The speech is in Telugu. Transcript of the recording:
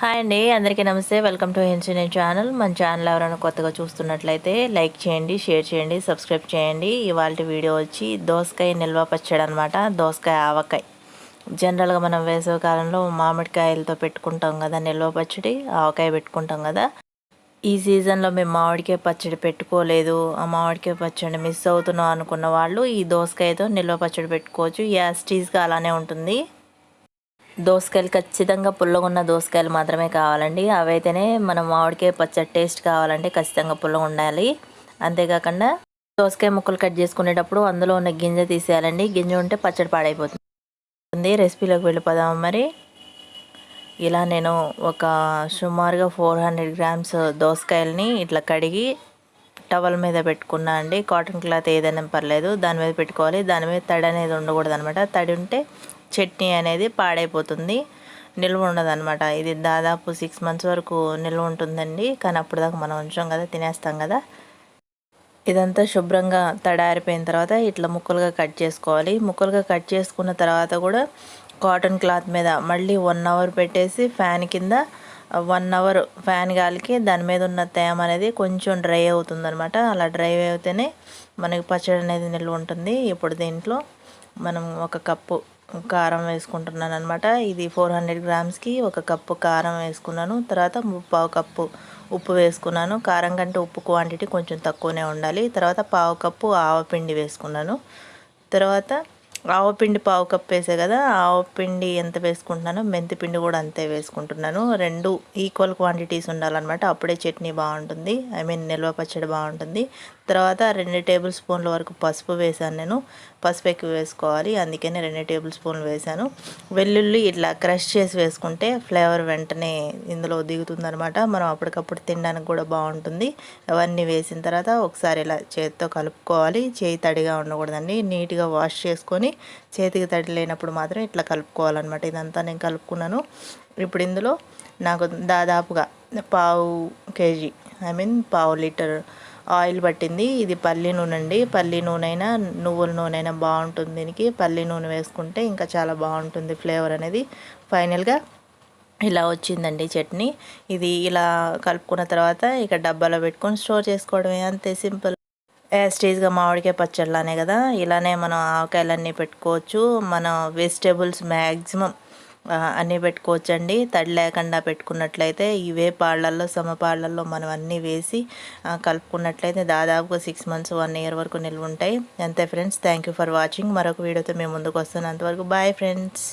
హాయ్ అండి అందరికీ నమస్తే. వెల్కమ్ టు హెన్సీ ఛానల్ మన ఛానల్ ఎవరైనా కొత్తగా చూస్తున్నట్లయితే లైక్ చేయండి షేర్ చేయండి సబ్స్క్రైబ్ చేయండి. ఇవాళ వీడియో వచ్చి దోసకాయ నిల్వ పచ్చడి అనమాట దోసకాయ ఆవకాయ. జనరల్గా మనం వేసవి కాలంలో మామిడికాయలతో పెట్టుకుంటాం కదా నిల్వ పచ్చడి ఆవకాయ పెట్టుకుంటాం కదా. ఈ సీజన్లో మేము మామిడికాయ పచ్చడి పెట్టుకోలేదు. ఆ మామిడికాయ పచ్చడి మిస్ అవుతున్నాం అనుకున్న వాళ్ళు ఈ దోసకాయతో నిల్వ పచ్చడి పెట్టుకోవచ్చు. యాస్టీస్గా అలానే ఉంటుంది. దోసకాయలు ఖచ్చితంగా పుల్లగా ఉన్న దోసకాయలు మాత్రమే కావాలండి. అవైతేనే మనం మామిడికాయ పచ్చడి టేస్ట్ కావాలంటే ఖచ్చితంగా పుల్లగా ఉండాలి. అంతేకాకుండా దోసకాయ ముక్కలు కట్ చేసుకునేటప్పుడు అందులో ఉన్న గింజ తీసేయాలండి. గింజ ఉంటే పచ్చడి పాడైపోతుంది. రెసిపీలోకి వెళ్ళిపోదాము మరి. ఇలా నేను ఒక సుమారుగా ఫోర్ హండ్రెడ్ గ్రామ్స్ దోసకాయలని ఇట్లా కడిగి టవల్ మీద పెట్టుకున్నా అండి. కాటన్ క్లాత్ ఏదైనా పర్లేదు దాని మీద పెట్టుకోవాలి. దాని మీద తడి అనేది ఉండకూడదు అనమాట తడి ఉంటే చట్నీ అనేది పాడైపోతుంది. నిల్వ ఉండదన్నమాట. ఇది దాదాపు సిక్స్ మంత్స్ వరకు నిల్వ ఉంటుందండి. కానీ అప్పుడు దాకా మనం ఉంచాం కదా తినేస్తాం కదా. ఇదంతా శుభ్రంగా తడారిపోయిన తర్వాత ఇట్లా ముక్కలుగా కట్ చేసుకోవాలి. ముక్కలుగా కట్ చేసుకున్న తర్వాత కూడా కాటన్ క్లాత్ మీద మళ్ళీ వన్ అవర్ పెట్టేసి ఫ్యాన్ కింద వన్ అవర్ ఫ్యాన్ గాలికి దాని మీద ఉన్న తేమ అనేది కొంచెం డ్రై అవుతుందనమాట అలా డ్రై అయితేనే మనకి పచ్చడి అనేది నిల్వ ఉంటుంది. ఇప్పుడు దీంట్లో మనం ఒక కప్పు కారం వేసుకుంటున్నాను అనమాట ఇది ఫోర్ హండ్రెడ్ గ్రామ్స్కి ఒక కప్పు కారం వేసుకున్నాను. తర్వాత పావు కప్పు ఉప్పు వేసుకున్నాను. కారం కంటే ఉప్పు క్వాంటిటీ కొంచెం తక్కువనే ఉండాలి. తర్వాత పావు కప్పు ఆవపిండి వేసుకున్నాను. తర్వాత ఆవపిండి పావు కప్ వేసే కదా ఆవపిండి ఎంత వేసుకుంటున్నానో మెంతిపిండి కూడా అంతే వేసుకుంటున్నాను. రెండు ఈక్వల్ క్వాంటిటీస్ ఉండాలన్నమాట. అప్పుడే చట్నీ బాగుంటుంది. ఐ మీన్ నిల్వ పచ్చడి బాగుంటుంది. తర్వాత రెండు టేబుల్ స్పూన్ల వరకు పసుపు వేసాను నేను. పసుపు ఎక్కువ వేసుకోవాలి. అందుకని రెండు టేబుల్ స్పూన్లు వేసాను. వెల్లుల్లి ఇట్లా క్రష్ చేసి వేసుకుంటే ఫ్లేవర్ వెంటనే ఇందులో దిగుతుందనమాట మనం అప్పటికప్పుడు తినడానికి కూడా బాగుంటుంది. అవన్నీ వేసిన తర్వాత ఒకసారి ఇలా చేతితో కలుపుకోవాలి. చేయి తడిగా ఉండకూడదండి. నీట్గా వాష్ చేసుకొని చేతికి తడి లేనప్పుడు మాత్రం ఇట్లా కలుపుకోవాలన్నమాట. ఇదంతా నేను కలుపుకున్నాను. ఇప్పుడు ఇందులో నాకు దాదాపుగా పావు కేజీ ఐ మీన్ పావు లీటర్ ఆయిల్ పట్టింది. ఇది పల్లి నూనె అండి. పల్లి నూనె అయినా నువ్వుల నూనె అయినా బాగుంటుంది దీనికి. పల్లి నూనె వేసుకుంటే ఇంకా చాలా బాగుంటుంది ఫ్లేవర్ అనేది. ఫైనల్గా ఇలా వచ్చిందండి చట్నీ. ఇది ఇలా కలుపుకున్న తర్వాత ఇక డబ్బాలో పెట్టుకొని స్టోర్ చేసుకోవడమే అంతే. సింపుల్. యాస్టేజ్గా మామిడికాయ పచ్చళ్ళనే కదా? ఇలానే మనం ఆవకాయలన్నీ పెట్టుకోవచ్చు. మనం వెజిటేబుల్స్ మ్యాక్సిమం అన్నీ పెట్టుకోవచ్చండి. తడి లేకుండా పెట్టుకున్నట్లయితే ఇవే పాళ్ళల్లో సమపాళ్ళల్లో మనం అన్నీ వేసి కలుపుకున్నట్లయితే దాదాపుగా సిక్స్ మంత్స్ వన్ ఇయర్ వరకు నిల్వ ఉంటాయి అంతే ఫ్రెండ్స్ థ్యాంక్ ఫర్ వాచింగ్. మరొక వీడియోతో మేము ముందుకు వస్తున్నంతవరకు బాయ్ ఫ్రెండ్స్.